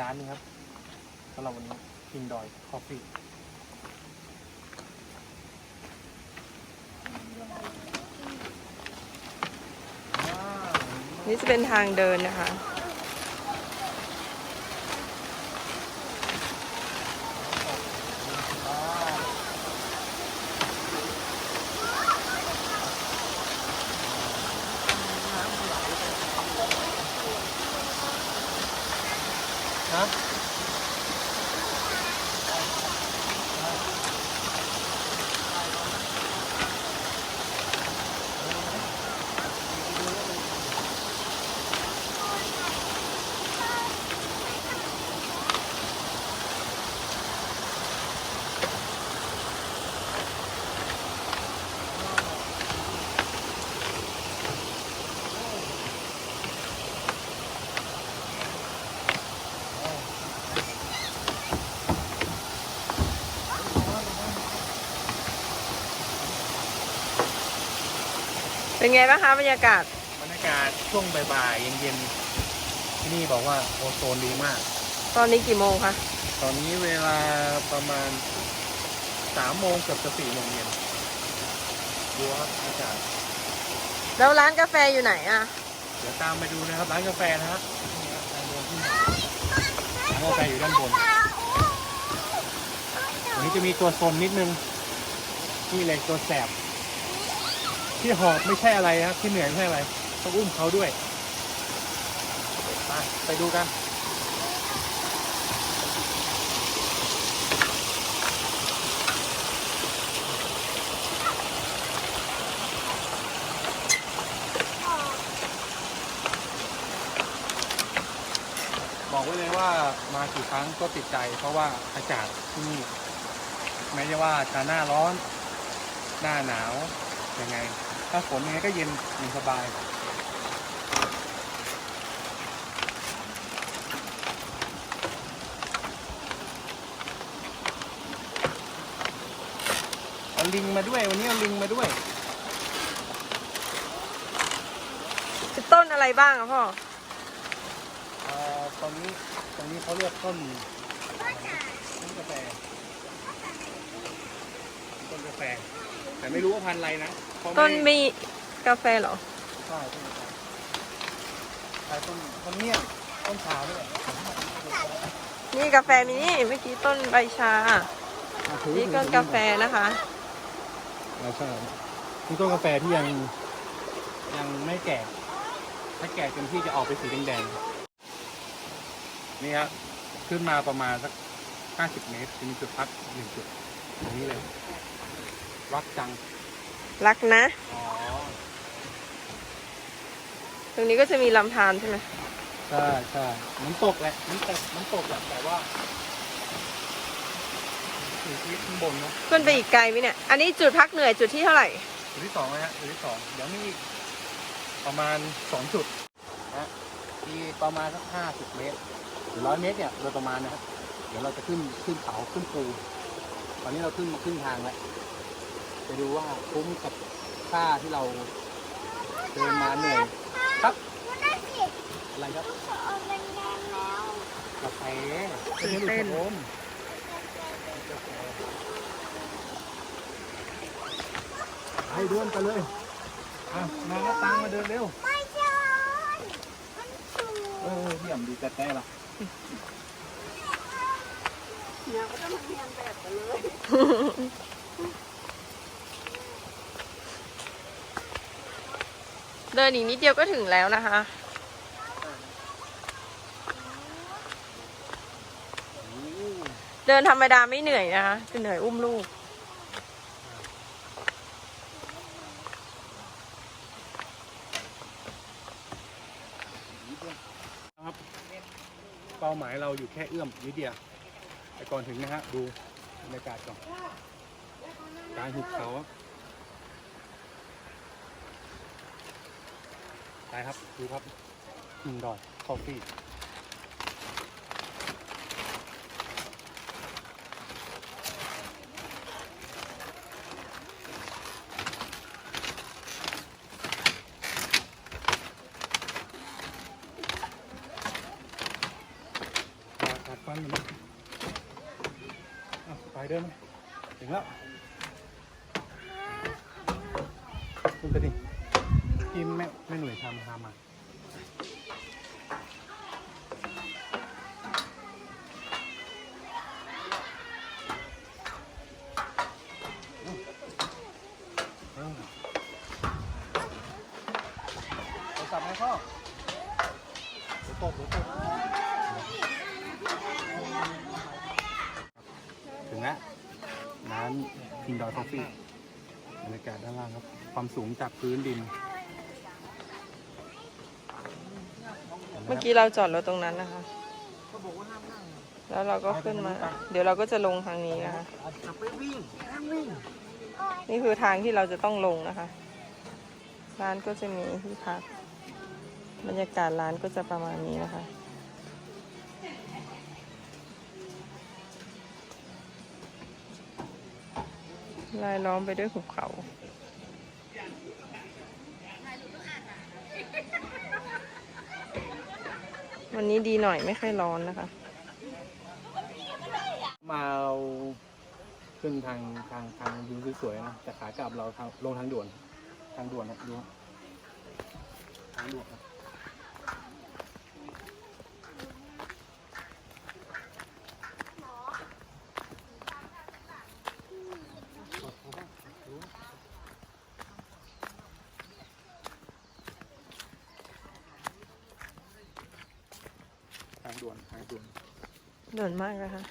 ร้านหนึงครับสำหรับวันนี้กินดอยคอฟฟี่นี่จะเป็นทางเดินนะคะ เป็นไงบ้างคะบรรยากาศบรรยากาศช่วงบ่ายๆเย็นๆที่นี่บอกว่าโอโซนดีมาก ตอนนี้กี่โมงคะตอนนี้เวลาประมาณสามโมงเกือบจะสี่โมงเย็นดูครับอากาศแล้วร้านกาแฟอยู่ไหนอะเดี๋ยวตามไปดูนะครับร้านกาแฟนะฮะนี่ครับทางเดินขึ้นมาร้านกาแฟอยู่ด้านบนวันนี้จะมีตัวซนนิดนึงนี่เลยตัวแสบ ที่หอบไม่ใช่อะไรนะครับที่เหนื่อยไม่ใช่อะไรต้องอุ้มเขาด้วยไปไปดูกันบอกไว้เลยว่ามากี่ครั้งก็ติดใจเพราะว่าอากาศที่นี่ไม่ใช่ว่าจะหน้าร้อน หน้าหนาวยังไง ถ้าฝนยังไงก็เย็นเย็นสบายเอาลิงมาด้วย วันนี้เอาลิงมาด้วยเป็นต้นอะไรบ้างอะพ่อเอ่อตอนนี้ตรงนี้เขาเรียกต้นต้นกาแฟต้นกาแฟ แต่ไม่รู้ว่าพันธุ์อะไรนะเพราะต้นไม่มีกาแฟเหรอ ใช่ต้นกาแฟใช่ต้นต้นเมี่ยงต้นชาด้วยนี่กาแฟมีนี่เมื่อกี้ต้นใบชานี่ต้นกาแฟนะคะ อ่าใช่นี่ต้นกาแฟที่ยังยังไม่แก่ ถ้าแก่เต็มที่จะออกไปสีแดงๆนี่ครับขึ้นมาประมาณสักห้าสิบเมตรจะมีจุดพักหนึ่งจุดตรงนี้เลย รักจัง รักนะ อ๋อ ตรงนี้ก็จะมีลำธารใช่ไหมใช่ใช่มันตกแหละมันตกมันตกแหละแต่ว่าสีชีวิตข้างบนเนาะขึ้นไปอีกไกลไหมเนี่ย อันนี้จุดพักเหนื่อยจุดที่เท่าไหร่ จุดที่สองนะฮะจุดที่สองเดี๋ยวมีอีกประมาณสองจุดนะฮะที่ประมาณสักห้าสิบเมตรหรือร้อยเมตรเนี่ยโดยประมาณนะครับ เดี๋ยวเราจะขึ้นขึ้นเขาขึ้นภูตอนนี้เราขึ้นมาครึ่งทางแล้ว ไปดูว่าคุ้มกับค่าที่เราเดินมาเหนื่อยครับอะไรครับกาแฟตื่นเต้นผมให้เดินไปเลยอะมาก็ตังมาเดินเร็วไม่ใช่มันสูงเออเยี่ยมดีแต่แต่ละเเดินอีกนิดเดียวก็ถึงแล้วนะคะ เดินธรรมดาไม่เหนื่อยนะคะจะเหนื่อยอุ้มลูก ครับ เป้าหมายเราอยู่แค่เอื้อมนิดเดียวแต่ก่อนถึงนะฮะ ดูบรรยากาศก่อนกางหุบเขา ไปครับ ดูครับหินดอยคอฟฟี่มันอยู่นะอะไปเดินมาถึงแล้วคุณไปดิ กินแม่แม่หนุ่ยทำทำมาเออโทรศัพท์ไหมพ่อเดี๋ยวตกเดี๋ยวตกถึงแล้วร้านพิงดอยคอฟฟี่บรรยากาศด้านล่างครับ ความสูงจากพื้นดิน เมื่อกี้เราจอดรถตรงนั้นนะคะแล้วเราก็ขึ้นมา เดี๋ยวเราก็จะลงทางนี้นะคะนี่คือทางที่เราจะต้องลงนะคะ ร้านก็จะมีที่พัก บรรยากาศร้านก็จะประมาณนี้นะคะ ลายล้อมไปด้วยหุบเขา วันนี้ดีหน่อยไม่ค่อยร้อนนะคะ มาเอาขึ้นทางทางทางวิวสวยๆนะแต่ขากลับเราทางลงทางด่วน ทางด่วนนะดูทางด่วนครับ ด่วนทางด่วนเดินมากนะคะ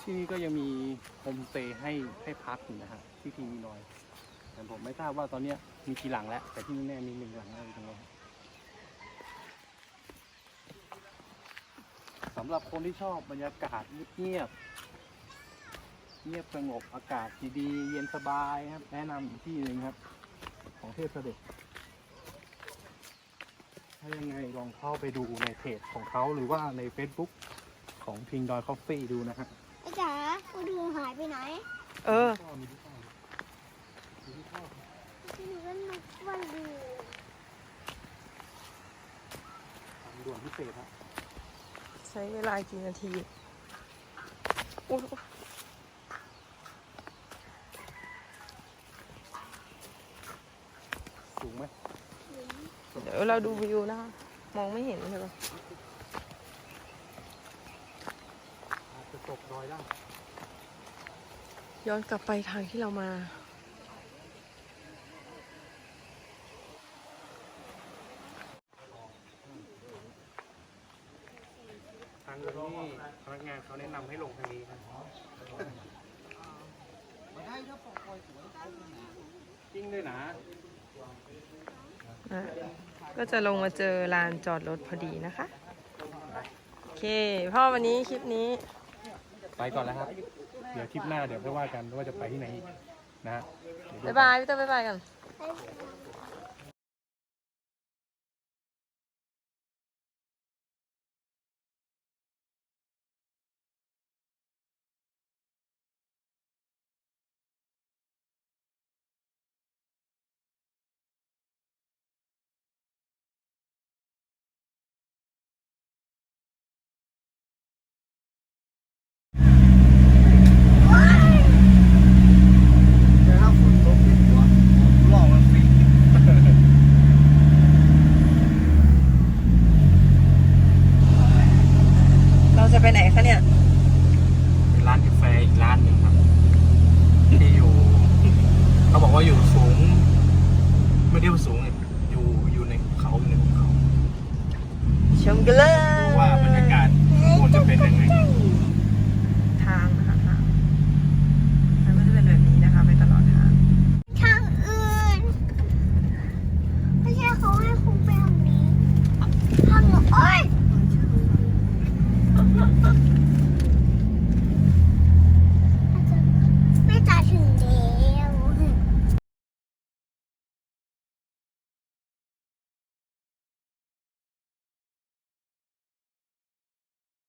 ที่นี่ก็ยังมีโฮมสเตย์ให้ให้พักอยู่นะฮะที่ทีมีน้อย แต่ผมไม่ทราบว่าตอนเนี้ยมีกี่หลังแล้ว แต่ที่นี่แน่มีหนึ่งหลังแล้วอยู่ตรงนี้สำหรับคนที่ชอบบรรยากาศเงียบๆ เงียบสงบอากาศดีๆเย็นสบายครับ แนะนำอีกที่หนึ่งครับ ของเทพเสด็จถ้ายังไงลองเข้าไปดูในเพจของเขาหรือว่าใน Facebook ของพิงดอยคอฟฟี่ดูนะฮะไอ้จ๋ากูดูหายไปไหนเออมีที่พ่อมีที่พ่อที่หนูก็นึกว่าดูทางด่วนพิเศษครับ ใช้เวลากี่นาที อุ๊ย สูง ไหมเดี๋ยวเราดูวิวนะคะ มองไม่เห็นใช่ปะอาจจะตกดอยได้ย้อนกลับไปทางที่เรามา ทางนี้พนักงานเขาแนะนำให้ลงทางนี้ครับจริงด้วยนะอะ ก็จะลงมาเจอลานจอดรถพอดีนะคะ โอเค พ่อวันนี้คลิปนี้ ไปก่อนแล้วครับ เดี๋ยวคลิปหน้าเดี๋ยวค่อยว่ากันว่าจะไปที่ไหนอีกนะฮะเดี๋วดูบ๊ายบายพี่เต้ยบ๊ายบายกันไ Ang!